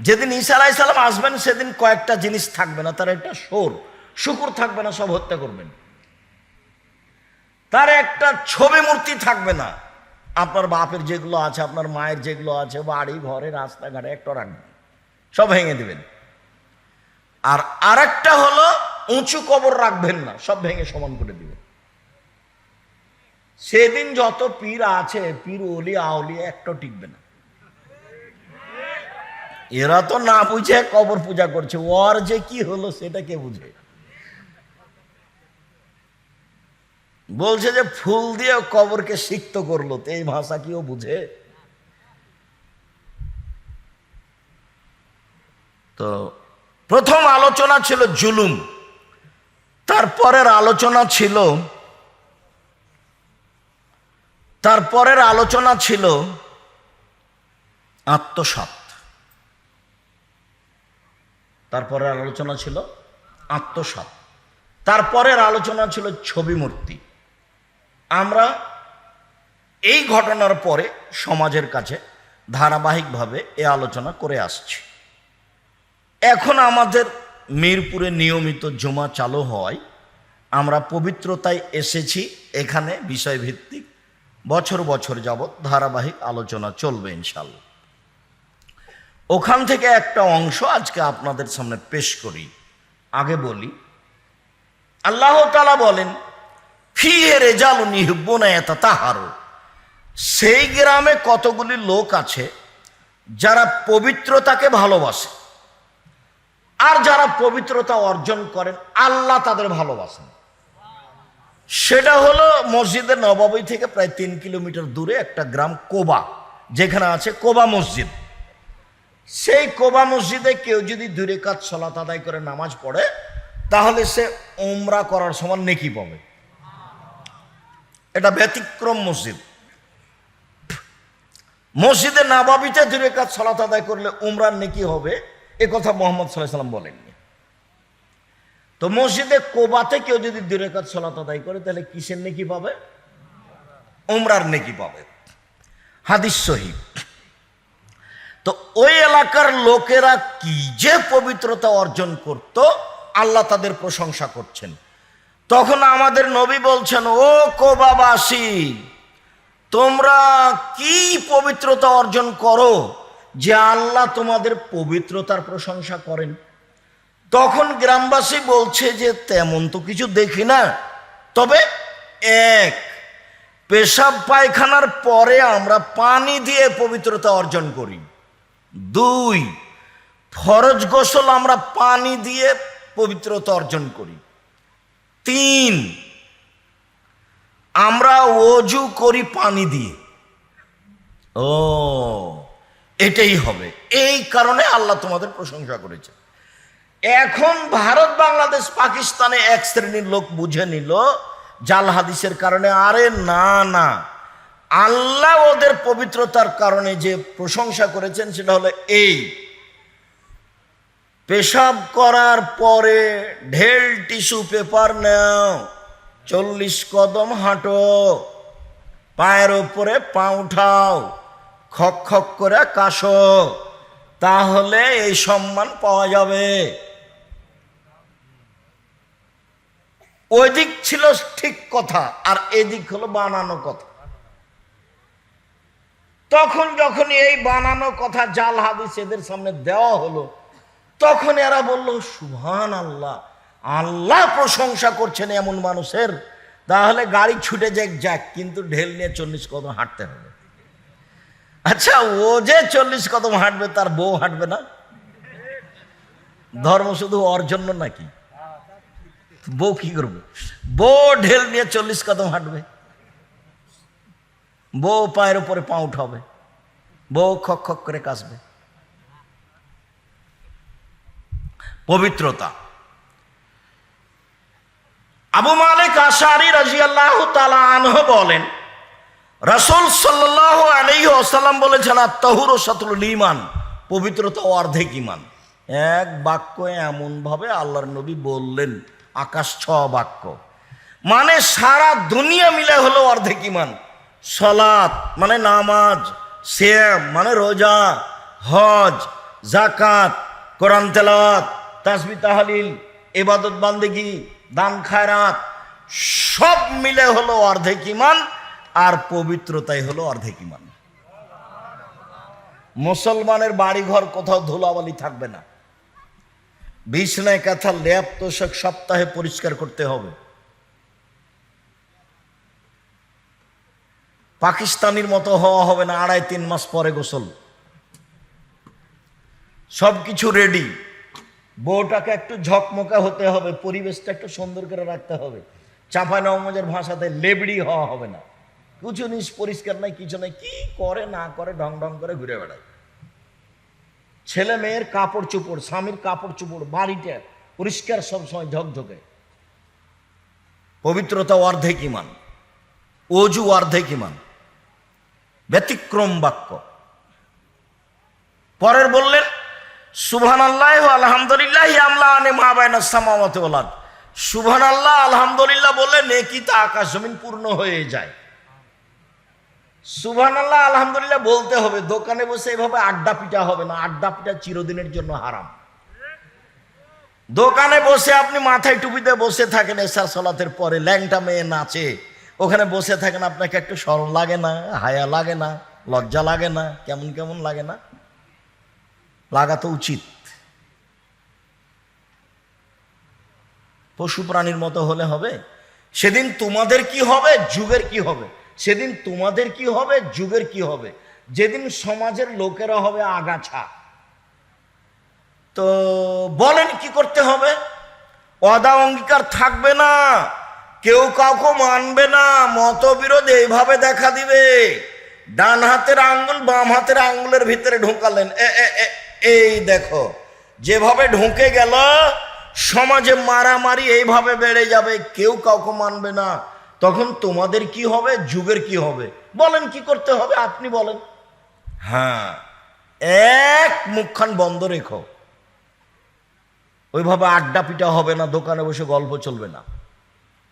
যেদিন ঈসা আলাইসাল্লাম আসবেন, সেদিন কয়েকটা জিনিস থাকবে না। তার একটা সোর শুকুর থাকবে না, সব হত্যা করবেন। তার একটা ছবি মূর্তি থাকবে না। আপনার বাপের যেগুলো আছে, আপনার মায়ের যেগুলো আছে, বাড়ি, ঘরে, রাস্তাঘাটে, একটা রাখবেন সব ভেঙে দিবেন। আর আরেকটা হলো, উঁচু কবর রাখবেন না, সব ভেঙে সমান করে দিবেন। সেদিন যত পীর আছে, পীর, ওলি আউলি একটা টিকবে না। এরা তো না বুঝে কবর পূজা করছে। ওর যে কি হলো সেটা কে বুঝে? বলছে যে ফুল দিয়ে কবরকে সিক্ত করল এই ভাষা কি ও বুঝে? তো প্রথম আলোচনা ছিল জুলুম। তারপরের আলোচনা ছিল, তারপরের আলোচনা ছিল আত্মসাত তারপরের আলোচনা ছিল আত্মসাত তারপরের আলোচনা ছিল ছবি মূর্তি আমরা এই ঘটনার পরে সমাজের কাছে ধারাবাহিকভাবে এ আলোচনা করে আসছি। এখন আমাদের মিরপুরে নিয়মিত জমা চালু হওয়ায় আমরা পবিত্রতায় এসেছি। এখানে বিষয়ভিত্তিক বছর বছর যাবৎ ধারাবাহিক আলোচনা চলবে ইনশাল্লাহ ওখান থেকে একটা অংশ আজকে আপনাদের সামনে পেশ করি। আগে বলি, আল্লাহ তালা বলেন ফিয়ে রেজাল তাহারো সেই গ্রামে কতগুলি লোক আছে যারা পবিত্রতাকে ভালোবাসে আর যারা পবিত্রতা অর্জন করেন, আল্লাহ তাদের ভালোবাসেন। সেটা হলো মসজিদের নবাবী থেকে প্রায় তিন কিলোমিটার দূরে একটা গ্রাম কোবা, যেখানে আছে কোবা মসজিদ। সেই কোবা মসজিদে কেউ যদি দূরে কাজ সলাত আদায় করে নামাজ পড়ে, তাহলে সে ওমরা করার সমান নেকি পাবে। এটা ব্যতিক্রম মসজিদ। মসজিদে নাবাবিতে দূরে কাজ সলাত আদায় করলে উমরার নেকি হবে, এ কথা মোহাম্মদ সাল্লাম বলেননি। তো মসজিদে কোবাতে কেউ যদি দূরে কাজ সলাত আদায় করে, তাহলে কিসের নেকি পাবে? উমরার নেকি পাবে। হাদিস শহীদ তো ওই এলাকার লোকেরা কি যে পবিত্রতা অর্জন করত, আল্লাহ তাদের প্রশংসা করছেন। তখন আমাদের নবী বলছেন, ও কোবাবাসী, তোমরা কি পবিত্রতা অর্জন করো যে আল্লাহ তোমাদের পবিত্রতার প্রশংসা করেন? তখন গ্রামবাসী বলছে যে, তেমন তো কিছু দেখি না। তবে এক, পেশাব পায়খানার পরে আমরা পানি দিয়ে পবিত্রতা অর্জন করি। দুই, ফরজ গোসল আমরা পানি দিয়ে পবিত্রতা অর্জন করি। তিন, আমরা অজু করি পানি দিয়ে। ও, এটাই হবে। এই কারণে আল্লাহ তোমাদের প্রশংসা করেছে এখন ভারত, বাংলাদেশ, পাকিস্তানে এক শ্রেণির লোক বুঝে নিল, জাল হাদিসের কারণে আরে না না। আল্লাহ ওদের পবিত্রতার কারণে যে প্রশংসা করেছেন সেটা হলো এই। পেশাব করার পরে ঢেল টিস্যু পেপার নাও, চল্লিশ কদম হাঁটো, পায়ের ওপরে পা উঠাও, খক খক করে কাশো, তাহলে এই সম্মান পাওয়া যাবে। ওই দিক ছিল ঠিক কথা, আর এদিক হলো বানানো কথা। তখন যখন এই বানানো কথা জাল হাদিস এদের সামনে দেওয়া হলো, তখন এরা বলল সুহান আল্লাহ আল্লাহ প্রশংসা করছেন এমন মানুষের। তাহলে গাড়ি ছুটে যাক যাক, কিন্তু ঢেল নিয়ে চল্লিশ কদম হাঁটতে হবে। আচ্ছা ও যে চল্লিশ কদম হাঁটবে, তার বউ হাঁটবে না? ধর্ম শুধু ওর জন্য নাকি? বউ কি করবে? বউ ঢেল নিয়ে চল্লিশ কদম হাঁটবে। বউ পায়ের উপরে পা উঠাবে। বউ খক খক করে কাশবে পবিত্রতা। আবু মালিক আশারি রাজিয়াল্লাহ তালা আনহ বলেন, রসুল সাল্লাহ আলী আসাল্লাম বলেছেন আত্মাহুর ও সাতুল ইমান পবিত্রতা অর্ধেক ইমান এক বাক্য এমনভাবে আল্লাহর নবী বললেন, আকাশ ছ বাক্য। মানে সারা দুনিয়া মিলে হলো অর্ধেক ইমান সলাৎ মানে নামাজ শ্যাম মানে রোজা, হজ জাকাত কোরআন তেলাওয়াত, তাসবি, তাহালিল এবাদত বান্দেগি, দান, খায়রাত, সব মিলে হলো অর্ধেক ইমান আর পবিত্রতাই হলো অর্ধেক ইমান মুসলমানের বাড়িঘর কোথাও ধুলাবালি থাকবে না। বিছনায় কাঁথা ল্যাপ তোষক সপ্তাহে পরিষ্কার করতে হবে। পাকিস্তানির মতো হওয়া হবে না, আড়াই তিন মাস পরে গোসল। সব কিছু রেডি বউটাকে একটু ঝকমকা হতে হবে, পরিবেশটা একটু সুন্দর করে রাখতে হবে। চাঁপা নবমজের ভাষাতে লেবড়ি হওয়া হবে না। কিছু জিনিস পরিষ্কার নাই, কিছু নাই, কি করে না করে ঢং ঢং করে ঘুরে বেড়ায়। ছেলে মেয়ের কাপড় চোপড়, স্বামীর কাপড় চোপড়, বাড়িটা পরিষ্কার সবসময় ঝকঝকে। পবিত্রতা অর্ধেক ইমান, অজু অর্ধেক ইমান। ব্যতিক্রম বাক্য। পরের বললেন সুবহান আল্লাহ আলহামদুলিল্লাহ আমলা মা বাইনা সামাওয়াতে ওলাদ সুবহান আল্লাহ আলহামদুলিল্লাহ বললে তা আকাশ জমিন পূর্ণ হয়ে যায়। সুবহান আল্লাহ আলহামদুলিল্লাহ বলতে হবে, দোকানে বসে এভাবে আড্ডা পিটা হবে না, আড্ডা পিটা চিরদিনের জন্য হারাম। দোকানে বসে আপনি মাথায় টুপিতে বসে থাকেন, এসার সলাতের পরে ল্যাংটা মেয়ে নাচে। ওখানে বসে থাকেন, আপনাকে একটু সরল লাগে না, হায়া লাগে না, লজ্জা লাগে না, কেমন কেমন লাগে না? লাগা তো উচিত। পশু প্রাণীর মতো হলে হবে। সেদিন তোমাদের কি হবে? যুগের কি হবে? সেদিন তোমাদের কি হবে? যুগের কি হবে? যেদিন সমাজের লোকেরা হবে আগাছা। তো বলেন কি করতে হবে? অদা অঙ্গীকার থাকবে না। কেউ কাউকে মানবে না, মতবিরোধ এইভাবে দেখা দিবে। ডান হাতের আঙ্গুল বাম হাতের আঙ্গুলের ভিতরে ঢোকালেন। এই দেখো, যেভাবে ঢুকে গেল, সমাজে মারামারি এইভাবে বেড়ে যাবে, কেউ কাউকে মানবে না। তখন তোমাদের কি হবে, যুগের কি হবে? বলেন, কি করতে হবে, আপনি বলেন। হ্যাঁ এক মুখখান বন্ধ রেখো। ওইভাবে আড্ডা পিটা হবে না, দোকানে বসে গল্প চলবে না।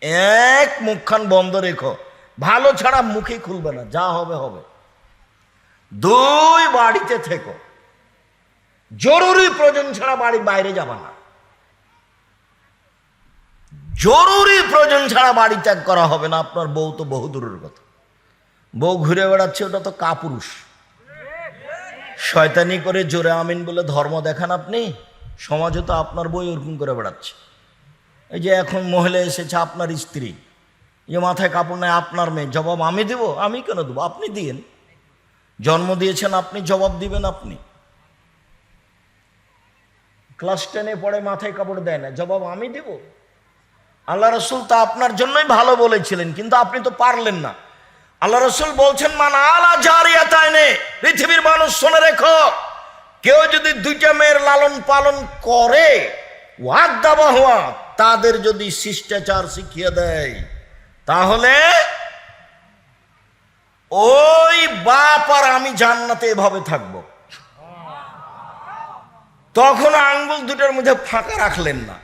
এক মুখখান বন্ধ রেখো। ভালো ছাড়া মুখে খুলবে না, যা হবে হবে। দুই বাড়িতে থেকো। জরুরি প্রয়োজন ছাড়া বাড়ি বাইরে যাবা না। জরুরি প্রয়োজন ছাড়া বাড়ি ত্যাগ করা হবে না। আপনার বউ তো বহু দূরের কথা। বউ ঘুরে বেড়াচ্ছে, ওটা তো কাপুরুষ। শয়তানি করে জোরে আমিন বলে ধর্ম দেখান আপনি। সমাজে তো আপনার বই ওরকম করে বেড়াচ্ছে। এই যে এখন মহিলা এসেছে আপনার স্ত্রী যে মাথায় কাপড় নেয়, আপনার মেয়ে, জবাব আমি দেব? আমি কেন দেবো? আপনি দিয়েন। জন্ম দিয়েছেন, আপনি জবাব দিবেন আপনি। ক্লাস টেনে পড়ে মাথায় কাপড় দেয় না, জবাব আমি দেব? আল্লাহ রসুল তা আপনার জন্যই ভালো বলেছিলেন, কিন্তু আপনি তো পারলেন না। আল্লাহ রসুল বলছেন, মান আলা জারিয়া তাইনে পৃথিবীর মানুষ শুনে রেখো। কেউ যদি দুইটা মেয়ের লালন পালন করে ওয়াদ দাবা হওয়া তাদের যদি শিষ্টাচার শিখিয়ে দেয়, তাহলে ওই বাপ আর আমি জান্নাতে এভাবে থাকব। তখন আঙ্গুল দুটোর মধ্যে ফাঁকা রাখলেন না।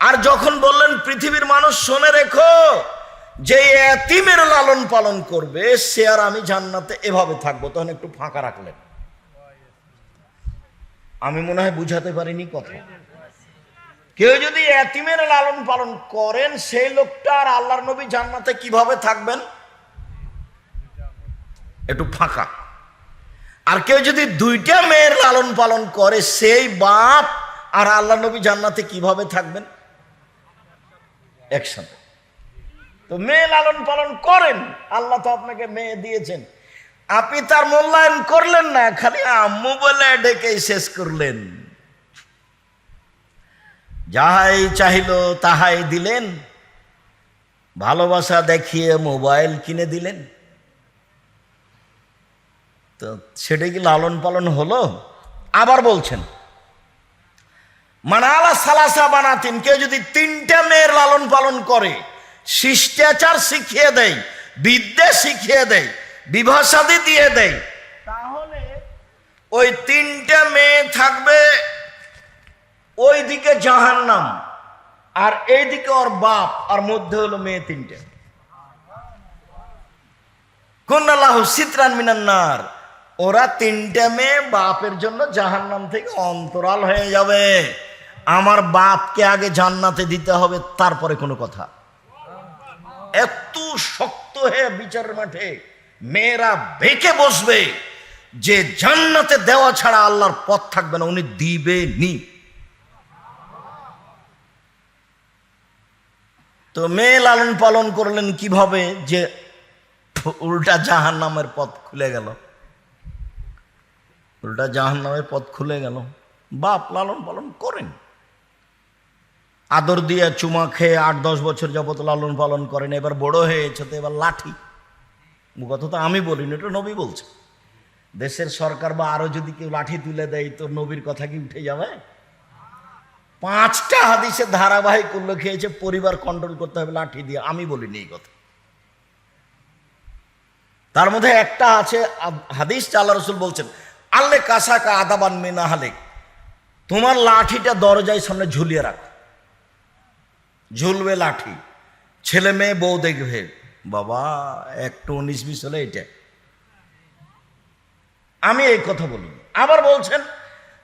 আর যখন বললেন, পৃথিবীর মানুষ শোনে রেখো, যে এতিমের লালন পালন করবে, সে আর আমি জান্নাতে এভাবে থাকব। তখন একটু ফাঁকা রাখলেন। আমি মনে হয় বুঝাতে পারিনি কথা। কেউ যদি এতিমের লালন পালন করেন, সেই লোকটা আর আল্লাহর নবী জান্নাতে কীভাবে থাকবেন? একটু ফাঁকা। আর কেউ যদি দুইটা মেয়ের লালন পালন করে, সেই বাপ আর আল্লাহ নবী জান্নাতে কীভাবে থাকবেন? একসাথে। তো মেয়ে লালন পালন করেন, আল্লাহ তো আপনাকে মেয়ে দিয়েছেন। আপনি তার মূল্যায়ন করলেন না, খালি আম্মু বলে ডেকেই শেষ করলেন। যাহাই চাহিল তাহাই দিলেন, ভালোবাসা দেখিয়ে মোবাইল কিনে দিলেন। তো সেটা কি লালন পালন হলো? আবার বলছেন, মানালা সালাসা বানাতিন, কেউ যদি তিনটা মেয়ের লালন পালন করে, শিষ্টাচার শিখিয়ে দেয়, বিদ্যা শিখিয়ে দেয় বিভাষাদি দিয়ে দেয়, তাহলে ওই তিনটা মেয়ে থাকবে ওই দিকে জাহান্নাম, আর এইদিকে ওর বাপ, আর মধ্যে হলো মেয়ে তিনটে। কন্যালাহ সিত্রান মিনান্নার ওরা তিনটে মেয়ে বাপের জন্য জাহান্নাম থেকে অন্তরাল হয়ে যাবে। আমার বাপকে আগে জান্নাতে দিতে হবে, তারপরে কোনো কথা। এত শক্ত হয়ে বিচারের মাঠে মেয়েরা বেঁকে বসবে, যে জান্নাতে দেওয়া ছাড়া আল্লাহর পথ থাকবে না, উনি দিবে তো মেয়ে লালন পালন করলেন কীভাবে যে উল্টা জাহান নামের পথ খুলে গেল? উল্টা জাহান নামের পথ খুলে গেল। বাপ লালন পালন করেন। আদর দিয়ে চুমা খেয়ে আট দশ বছর যাবত লালন পালন করেন। এবার বড় হয়েছে তো এবার লাঠি। কথা তো আমি বলিনি, এটা নবী বলছে। দেশের সরকার বা আরও যদি কেউ লাঠি তুলে দেয় তো নবীর কথা কি উঠে যাবে? পাঁচটা হাদিসে ধারাবাহিক উল্লেখ খেয়েছে, পরিবার কন্ট্রোল করতে হবে, লাঠি দিয়ে। আমি বলিনি এই কথা। তার মধ্যে একটা আছে হাদিস আল্লাহ রসুল বলছেন, আল্লে কাসাকা আদাবান মিনা হালেক তোমার লাঠিটা দরজায় সামনে ঝুলিয়ে রাখ। ঝুলবে লাঠি। ছেলে মেয়ে, বউ দেখবে। বাবা, একটু উনিশ বিশ হলে এটা। আমি এই কথা বলি আবার বলছেন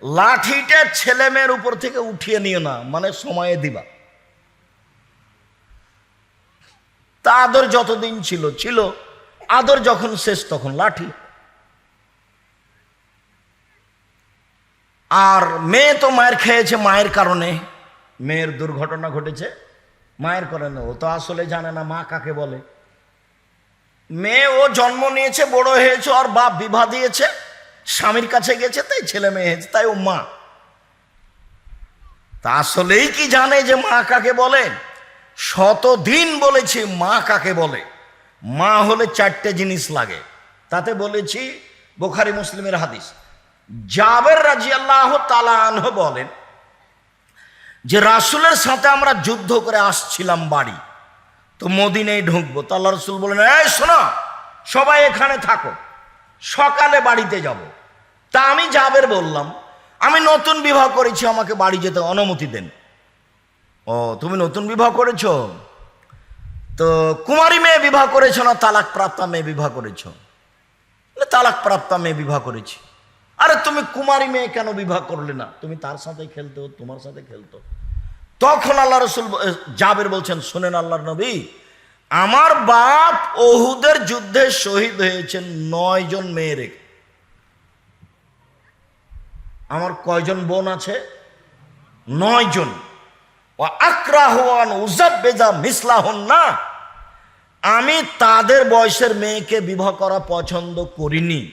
লাঠিটা ছেলে মেয়ের উপর থেকে উঠিয়ে নিও না মানে সময়ে দিবা। তা আদর যতদিন ছিল ছিল। আদর যখন শেষ, তখন লাঠি। আর মেয়ে তো মায়ের খেয়েছে, মায়ের কারণে। মেয়ের দুর্ঘটনা ঘটেছে, মায়ের কারণে। ও তো আসলে জানে না মা কাকে বলে। মেয়ে, ও জন্ম নিয়েছে, বড় হয়েছে আর বাপ বিবাহ দিয়েছে। স্বামীর কাছে গেছে, তাই ছেলে মেয়ে হয়েছে, তাই ও মা। তা আসলেই কি জানে যে মা কাকে বলে? শতদিন বলেছি মা কাকে বলে। মা হলে চারটে জিনিস লাগে। তাতে বলেছি, বোখারি মুসলিমের হাদিস, জাবের রাজি আল্লাহ তালাহ বলেন যে, রাসুলের সাথে আমরা যুদ্ধ করে আসছিলাম বাড়ি, তো মদিনেই ঢুকবো। তো আল্লাহ রসুল বলেন, এই শোনো, সবাই এখানে থাকো। সকালে বাড়িতে যাব। তা আমি যাবের বললাম, আমি নতুন বিবাহ করেছি, আমাকে বাড়ি যেতে অনুমতি দেন। ও, তুমি নতুন বিবাহ করেছ? তো কুমারী মেয়ে বিবাহ করেছ না তালাক প্রাপ্তা মেয়ে বিবাহ করেছ? তালাক প্রাপ্তা মেয়ে বিবাহ করেছি। আরে, তুমি কুমারী মেয়ে কেন বিবাহ করলে না? তুমি তার সাথে খেলতো, তোমার সাথে খেলতো। তখন আল্লাহ রসুল জাবের বলছেন, শুনেন আল্লাহর নবী আমার বাপ ওহুদের যুদ্ধে শহীদ হয়েছেন নয় জন মেয়ে রেখে আমার কয়জন বোন আছে? নয় জন। না আমি তাদের বয়সের মেয়েকে বিবাহ করা পছন্দ করিনি।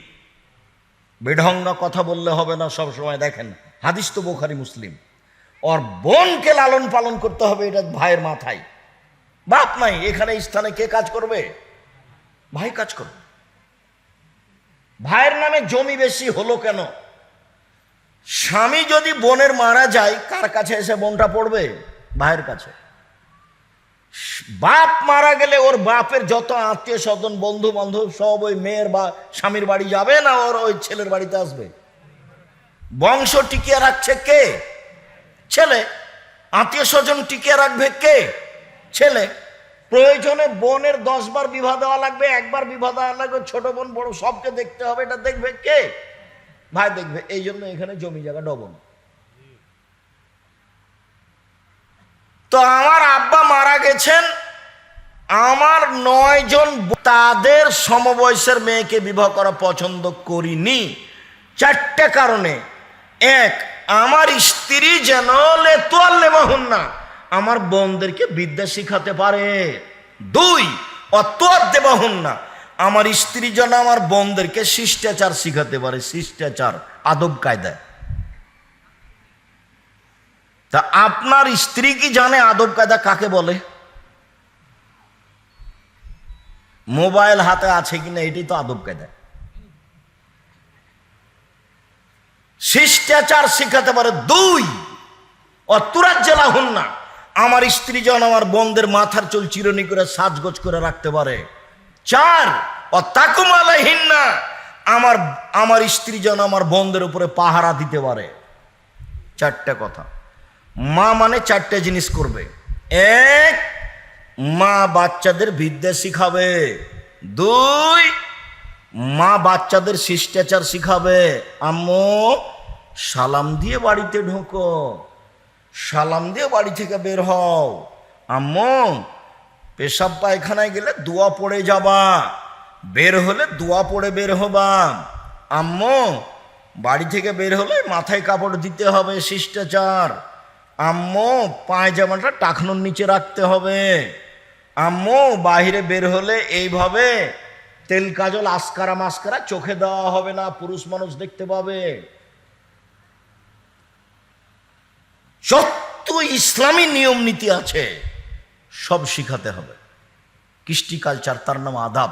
বেঢঙ্গা কথা বললে হবে না, সব সময় দেখেন। হাদিস তো বোখারি, মুসলিম। ওর বোনকে লালন পালন করতে হবে, এটা ভাইয়ের মাথায়। বাপ নাই, এখানে স্থানে কে কাজ করবে? ভাই কাজ করবে। ভাইয়ের নামে জমি বেশি হলো কেন? স্বামী যদি বোনের মারা যায়, কার কাছে এসে বোনটা পড়বে? ভাইয়ের কাছে। বাপ মারা গেলে ওর বাপের যত আত্মীয় স্বজন বন্ধু বান্ধব সব ওই মেয়ের বা স্বামীর বাড়ি যাবে না ওর ওই ছেলের বাড়িতে আসবে? বংশ টিকিয়ে রাখছে কে? ছেলে। আত্মীয় স্বজন টিকিয়ে রাখবে কে? ছেলে, প্রয়োজনে বোনের দশ বার বিবাহ দেওয়া লাগবে, একবার বিবাহ দেওয়া লাগবে, ছোট বোন, বড় সবকে দেখতে হবে, এটা দেখবে কে? ভাই দেখবে, এই জন্য এখানে জমি জায়গা ডবল তো আমার আব্বা মারা গেছেন, আমার নয় জন তাদের সমবয়সের মেয়েকে বিবাহ করা পছন্দ করিনি। চারটে কারণে। এক, আমার স্ত্রী যেন লেতোয়াল্লে মহন না আমার বোনদেরকে বিদ্যা শিখাতে পারে। দুই, অতোয়ার দেবাহন না আমার স্ত্রী যেন আমার বোনদেরকে শিষ্টাচার শিখাতে পারে, শিষ্টাচার, আদব কায়দায় তা আপনার স্ত্রী কি জানে আদব কায়দা কাকে বলে? মোবাইল হাতে আছে কিনা এটি তো আদব কায়দা। শিষ্টাচার শিখাতে পারে। দুই অতুরাজ জেলা হন না আমার স্ত্রী যেন আমার বোনদের মাথার চুল চিরনি করে সাজগোজ করে রাখতে পারে। চার অতাকুমালাহীন না আমার আমার স্ত্রী যেন আমার বোনদের উপরে পাহারা দিতে পারে। চারটে কথা। মা মানে চারটে জিনিস করবে। এক, মা বাচ্চাদের বিদ্যা শিখাবে। দুই, মা বাচ্চাদের শিষ্টাচার শিখাবে। আম্মু, সালাম দিয়ে বাড়িতে ঢোকো। সালাম দিয়ে বাড়ি থেকে বের হও। আম্মু, পেশাব পায়খানায় গেলে দোয়া পড়ে যাবা। বের হলে দোয়া পড়ে বের হবা। আম্মু, বাড়ি থেকে বের হলে মাথায় কাপড় দিতে হবে, শিষ্টাচার। আম্মু, পায়জামাটা টাকনোর নিচে রাখতে হবে। আম্মু বাইরে বের হলে এইভাবে তেল, কাজল আসকারা মাস্কারা চোখে দেওয়া হবে না, পুরুষ মানুষ দেখতে পাবে। যত ইসলামী নিয়ম নীতি আছে, সব শিখাতে হবে। কৃষ্টি কালচার তার নাম আদাব।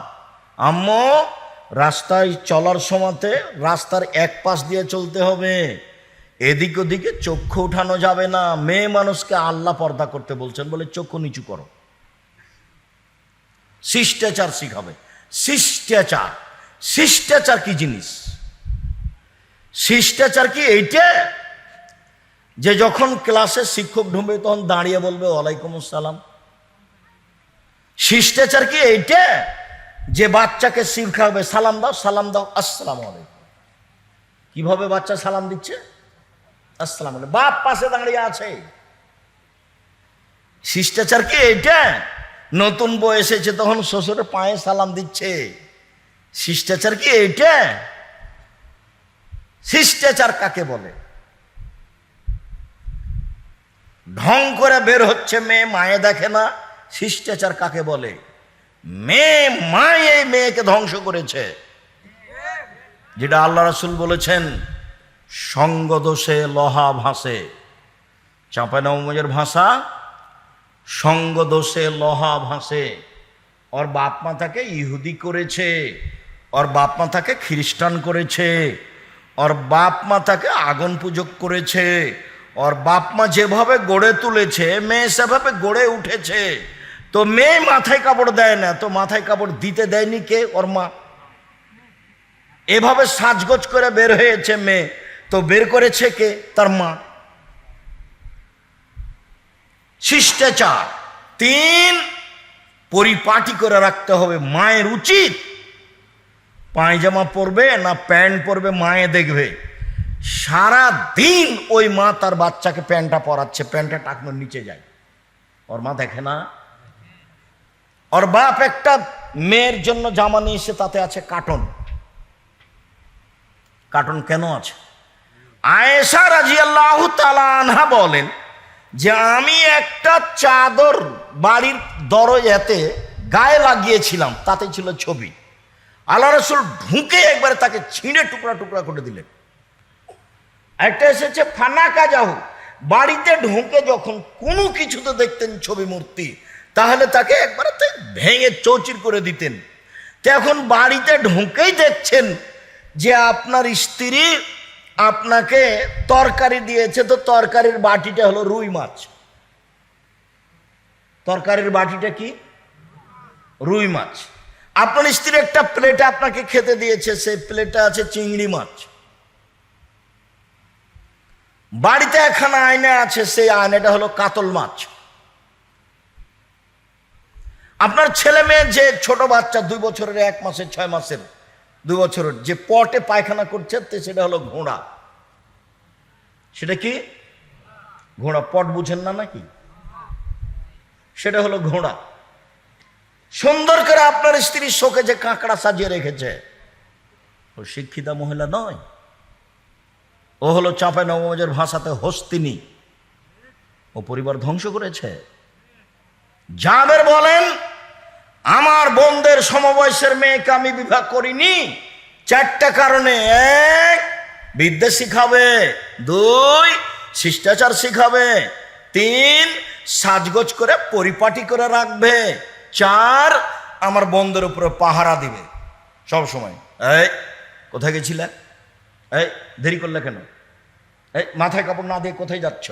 আম্মু, রাস্তায় চলার সময়তে রাস্তার এক পাশ দিয়ে চলতে হবে। এদিক ওদিকে চক্ষু উঠানো যাবে না। মেয়ে মানুষকে আল্লাহ পর্দা করতে বলছেন বলে চক্ষু নিচু করো। শিষ্টাচার শিখাবে। শিষ্টাচার। শিষ্টাচার কি জিনিস? শিষ্টাচার কি এইটা? যে যখন ক্লাসে শিক্ষক ঢুকবে, তখন দাঁড়িয়ে বলবে, ওয়ালাইকুম আসসালাম। শিষ্টাচার কি এইটা? যে বাচ্চাকে শিখাবে, সালাম দাও সালাম দাও, আসসালাম আলাইকুম। কীভাবে বাচ্চা সালাম দিচ্ছে? আসসালাম আলাইকুম। বাপ পাশে দাঁড়িয়ে আছে। শিষ্টাচার কি এইটা? নতুন বউ এসেছে, তখন শ্বশুরের পায়ে সালাম দিচ্ছে। শিষ্টাচার কি এইটা? শিষ্টাচার কাকে বলে? ঢং করে বের হচ্ছে, মেয়ে মায়ে দেখে না, শিষ্টাচার কাকে বলে? মেয়ে মায়ে এই মেয়েকে ধ্বংস করেছে। যেটা আল্লাহ রাসুল বলেছেন, সঙ্গ দোষে লহা ভাসে। চাঁপানমের ভাষা, সঙ্গ দোষে লহা ভাসে। ওর বাপ মা তাকে ইহুদি করেছে, ওর বাপ মা তাকে খ্রিস্টান করেছে, ওর বাপ মা তাকে আগুন পূজক করেছে। ওর বাপ মা যেভাবে গড়ে তুলেছে মেয়ে সেভাবে গড়ে উঠেছে তো মেয়ে মাথায় কাপড় দেয় না তো মাথায় কাপড় দিতে দেয়নি কে ওর মা? এভাবে সাজগোজ করে বের হয়েছে মেয়ে। তো বের করেছে কে? তার মা। শিষ্টাচার। তিন পরিপাটি করে রাখতে হবে। মায়ের উচিত পায়জামা পরবে না প্যান্ট পরবে, মায়ে দেখবে। সারা দিন ওই মা তার বাচ্চাকে প্যান্টটা পরাচ্ছে, প্যান্টটা টাকনোর নিচে যায়। ওর মা দেখে না। ওর বাপ একটা মেয়ের জন্য জামা নিয়ে এসে তাতে আছে কার্টন। কার্টন কেন আছে? আয়েশা রাজিয়াল্লাহু তাআলা আনহা বলেন যে, আমি একটা চাদর বাড়ির দরজাতে গায়ে লাগিয়েছিলাম, তাতে ছিল ছবি। আল্লাহ রসুল ঢুকে একবারে তাকে ছিঁড়ে টুকরা টুকরা করে দিলেন। একটা এসেছে ফানা কাজাহু বাড়িতে ঢুকে যখন কোনো কিছুতে দেখতেন ছবি মূর্তি, তাহলে তাকে একবারে ভেঙে চৌচির করে দিতেন। তো এখন বাড়িতে ঢুকেই দেখছেন যে আপনার স্ত্রী আপনাকে তরকারি দিয়েছে, তো তরকারির বাটিটা হলো রুই মাছ। তরকারির বাটিটা কি? রুই মাছ। আপনার স্ত্রী একটা প্লেটে আপনাকে খেতে দিয়েছে, সেই প্লেটে আছে চিংড়ি মাছ। বাড়িতে একখানা আয়না আছে, সেই আয়নাটা হলো কাতল মাছ। আপনার ছেলে মেয়ে যে ছোট বাচ্চা দুই বছরের, এক মাসের ছয় মাসের, দুই বছরের, যে পটে পায়খানা করছে সেটা হলো ঘোড়া। সেটা কি? ঘোড়া। পট বুঝেন না নাকি? সেটা হলো ঘোড়া। সুন্দর করে আপনার স্ত্রীর শোকে যে কাঁকড়া সাজিয়ে রেখেছে। ও শিক্ষিতা মহিলা নয়। ও হলো চাঁপাই নবমজের ভাষাতে হস্তিনী। ও পরিবার ধ্বংস করেছে। জাবের বলেন, আমার বোনদের সমবয়সের মেয়েকে আমি বিবাহ করিনি। চারটা কারণে। এক, বিদ্যা শিখাবে। দুই, শিষ্টাচার শিখাবে। তিন, সাজগোজ করে পরিপাটি করে রাখবে। চার, আমার বন্ধের উপরে পাহারা দিবে। সব সময়। এই, কোথায় গেছিলে? এই, দেরি করলে কেন? এই, মাথায় কাপড় না দিয়ে কোথায় যাচ্ছ?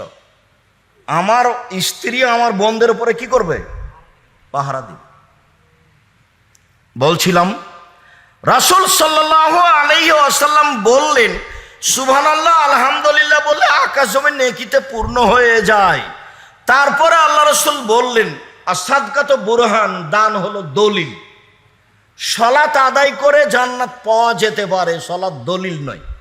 আমার স্ত্রী আমার বন্ধের উপরে কি করবে? পাহারা দিবে। বলছিলাম, রাসুল সাল্লাহ আলাইহি আসাল্লাম বললেন সুবহান আল্লাহ আলহামদুলিল্লাহ বলে আকাশ জমি নেকিতে পূর্ণ হয়ে যায়। তারপরে আল্লাহ রসুল বললেন আর সাদকাত বুরহান, দান হলো দলিল। সলাত আদায় করে জান্নাত পাওয়া যেতে পারে, সলাৎ দলিল নয়।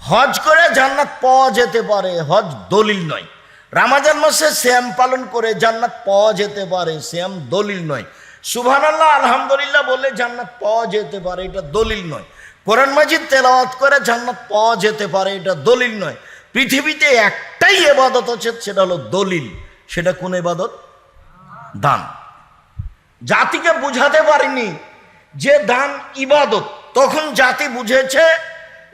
হজ করে জান্নাত পাওয়া যেতে পারে, হজ দলিল নয়। রামাজান মাসে শ্যাম পালন করে জান্নাত পাওয়া যেতে পারে শ্যাম দলিল নয়। সুবহানাল্লাহ, আলহামদুলিল্লাহ বলে জান্নাত পাওয়া যেতে পারে, এটা দলিল নয়। কোরআন মাজিদ তেলাওয়াত করে জান্নাত পাওয়া যেতে পারে, এটা দলিল নয়। পৃথিবীতে একটাই এবাদত আছে, সেটা হলো দলিল। সেটা কোন এবাদত দান। জাতিকে বুঝাতে পারিনি যে দান ইবাদত। তখন জাতি বুঝেছে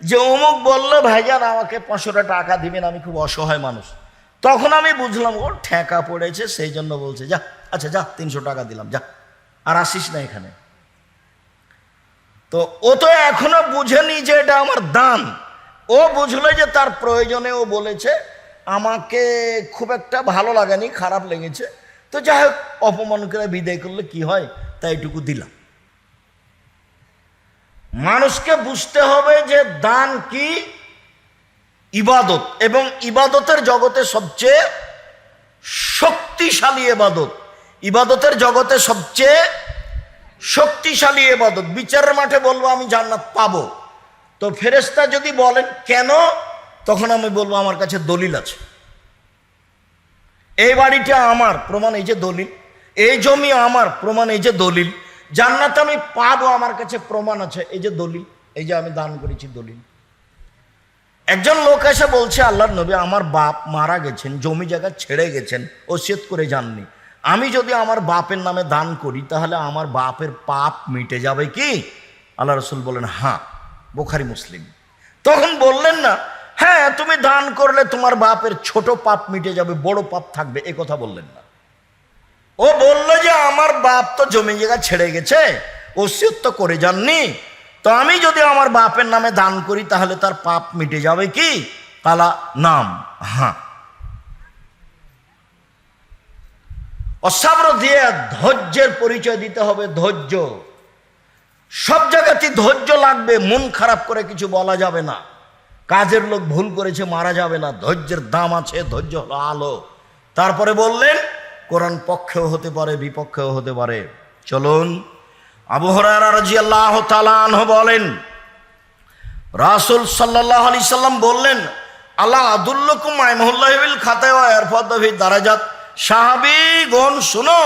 যে অমুক বলল, ভাইজান, আমাকে পাঁচশোটা টাকা দিবেন, আমি খুব অসহায় মানুষ। তখন আমি বুঝলাম, ওর ঠেকা পড়েছে, সেই জন্য বলছে, যা আচ্ছা যা, তিনশো টাকা দিলাম, যা, আর আসিস না এখানে। তো ও তো এখনও বুঝেনি যে এটা আমার দান। ও বুঝলো যে তার প্রয়োজনে ও বলেছে, আমাকে খুব একটা ভালো লাগেনি, খারাপ লেগেছে। তো যাই হোক, অপমান করে বিদায় করলে কি হয়? তাই এটুকু দিলাম। মানুষকে বুঝতে হবে যে দান কি? ইবাদত। এবং ইবাদতের জগতে সবচেয়ে শক্তিশালী এবাদত ইবাদতের জগতে সবচেয়ে শক্তিশালী এবাদত বিচারের মাঠে বলব, আমি জান্নাত পাবো। তো ফেরেস্তা যদি বলেন, কেন? তখন আমি বলব, আমার কাছে দলিল আছে। এই বাড়িটা আমার, প্রমাণ এই যে দলিল। এই জমি আমার, প্রমাণ এই যে দলিল। জান্নাত আমি পাবো, আমার কাছে প্রমাণ আছে। এই যে দলিল, এই যে আমি দান করেছি দলিল। একজন লোক এসে বলছে, আল্লাহর নবী আমার বাপ মারা গেছেন, জমি জায়গা ছেড়ে গেছেন, ওসিয়ত করে যাননি। আমি যদি আমার বাপের নামে দান করি, তাহলে আমার বাপের পাপ মিটে যাবে কি? আল্লাহ রসুল বলেন হ্যাঁ বোখারি, মুসলিম। তখন বললেন না হ্যাঁ তুমি দান করলে তোমার বাপের ছোট পাপ মিটে যাবে, বড় পাপ থাকবে। এ কথা বললেন না। ও বলল যে, আমার বাপ তো জমি জায়গা ছেড়ে গেছে, ওসিয়ত তো করে যাননি। তো আমি যদি আমার বাপের নামে দান করি, তাহলে তার পাপ মিটে যাবে কি? তালা নাম। হ্যাঁ। অসাব্র দিয়ে ধৈর্যের পরিচয় দিতে হবে, ধৈর্য। সব জায়গাতেই ধৈর্য লাগবে, মন খারাপ করে কিছু বলা যাবে না। কাজের লোক ভুল করেছে, মারা যাবে না। ধৈর্যের দাম আছে, ধৈর্য হলো আলো। তারপরে বললেন কোরআন পক্ষেও হতে পারে, বিপক্ষেও হতে পারে। চলুন, আবু হরাজি আল্লাহ তালাহ বলেন, রাসুল সাল্লাহ আলি সাল্লাম বললেন, আল্লাহ আদুল্লকুম আইমহুল্লাহিল খাতে এরফি দারাজাত। সাহাবি গণ শুনো,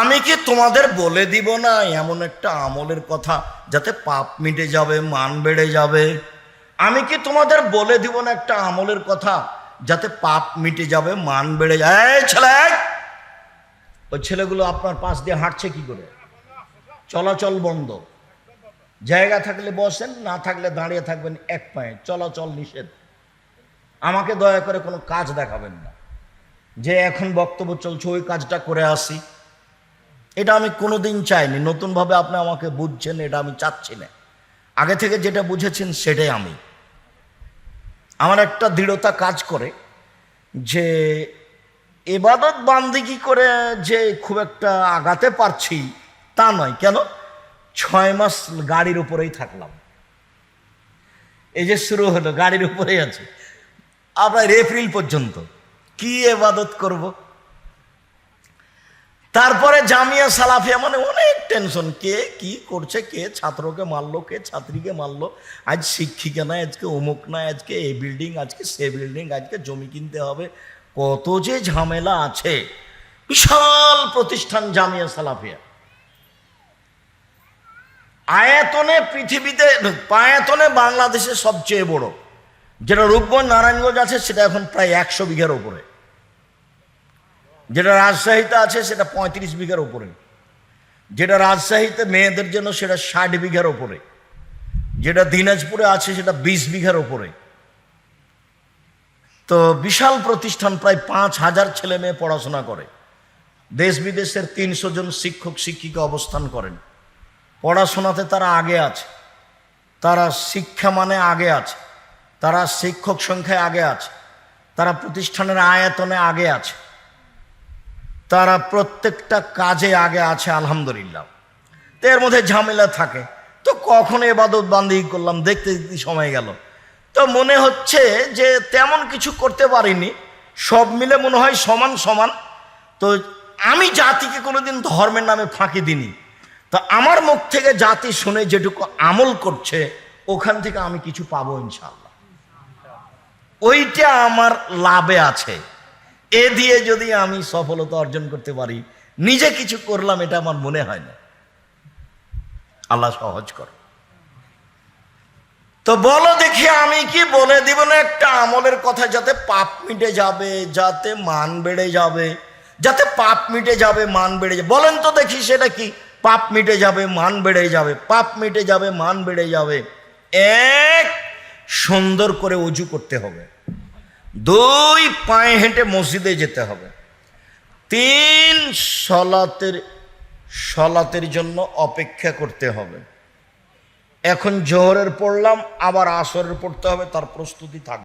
আমি কি তোমাদের বলে দিব না এমন একটা আমলের কথা যাতে পাপ মিটে যাবে, মান বেড়ে যাবে? আমি কি তোমাদের বলে দিব না একটা আমলের কথা যাতে পাপ মিটে যাবে, মান বেড়ে যায় ছেলে ওই ছেলেগুলো আপনার পাশ দিয়ে হাঁটছে কি করে? চলাচল বন্ধ। জায়গা থাকলে বসেন, না থাকলে দাঁড়িয়ে থাকবেন এক পায়ে। চলাচল নিষেধ। আমাকে দয়া করে কোনো কাজ দেখাবেন না। যে এখন বক্তব্য চলছে, ওই কাজটা করে আসি। এটা আমি কোনোদিন চাইনি। নতুনভাবে আপনি আমাকে বুঝছেন, এটা আমি চাচ্ছি না। আগে থেকে যেটা বুঝেছেন, সেটাই আমি। আমার একটা দৃঢ়তা কাজ করে যে এবাদত বান্দিগি করে যে খুব একটা আগাতে পারছি তা নয়। কেন? ছয় মাস গাড়ির উপরেই থাকলাম। এই যে শুরু হলো, গাড়ির উপরেই আছে। আপনার এপ্রিল পর্যন্ত কি এবাদত করব? তারপরে জামিয়া সালাফিয়া মানে অনেক টেনশন। কে কি করছে, কে ছাত্রকে মারলো, কে ছাত্রীকে মারলো? আজ শিক্ষিকা নাই আজকে অমুক নাই আজকে এই বিল্ডিং, আজকে সে বিল্ডিং, আজকে জমি কিনতে হবে কত যে ঝামেলা আছে। বিশাল প্রতিষ্ঠান জামিয়া সালাফিয়া। আয়তনে পৃথিবীতে, আয়তনে বাংলাদেশে সবচেয়ে বড়। যেটা রূপগঞ্জ, নারায়ণগঞ্জ আছে, সেটা এখন প্রায় একশো বিঘার ওপরে। যেটা রাজশাহীতে আছে, সেটা পঁয়ত্রিশ বিঘার ওপরে। যেটা রাজশাহীতে মেয়েদের জন্য, সেটা ষাট বিঘার ওপরে। যেটা দিনাজপুরে আছে, সেটা বিশ বিঘার ওপরে। তো বিশাল প্রতিষ্ঠান, প্রায় পাঁচ হাজার ছেলে মেয়ে পড়াশোনা করে। দেশ বিদেশের তিনশো জন শিক্ষক, শিক্ষিকা অবস্থান করেন। পড়াশোনাতে তারা আগে আছে। তারা শিক্ষা মানে আগে আছে। তারা শিক্ষক সংখ্যায় আগে আছে। তারা প্রতিষ্ঠানের আয়তনে আগে আছে। তারা প্রত্যেকটা কাজে আগে আছে, আলহামদুলিল্লাহ। তো এর মধ্যে ঝামেলা থাকে। তো কখন এবাদত বান্দি করলাম, দেখতে দেখতে সময় গেল। তো মনে হচ্ছে যে তেমন কিছু করতে পারিনি। সব মিলে মনে হয় সমান সমান। তো আমি জাতিকে কোনোদিন ধর্মের নামে ফাঁকি দিনি তা আমার মুখ থেকে জাতি শুনে যেটুকু আমল করছে, ওখান থেকে আমি কিছু পাবো ইনশাল্লাহ ওইটা আমার লাভে আছে। এ দিয়ে যদি আমি সফলতা অর্জন করতে পারি, নিজে কিছু করলাম, এটা আমার মনে হয় না। আল্লাহ সহজ কর। তো বলো দেখি আমি কি বলে দিব না একটা আমলের কথা, যাতে পাপ মিটে যাবে, যাতে মান বেড়ে যাবে, যাতে পাপ মিটে যাবে, মান বেড়ে যাবে। বলেন তো দেখি সেটা কি? পাপ মিটে যাবে, মান বেড়ে যাবে, পাপ মিটে যাবে, মান বেড়ে যাবে। এক, সুন্দর করে উজু করতে হবে। দুই, পায়ে হেঁটে মসজিদে যেতে হবে। তিন, সলাতের সলাতের জন্য অপেক্ষা করতে হবে। এখন জোহরের পড়লাম আবার আসরের পড়তে হবে তার প্রস্তুতি থাকবে।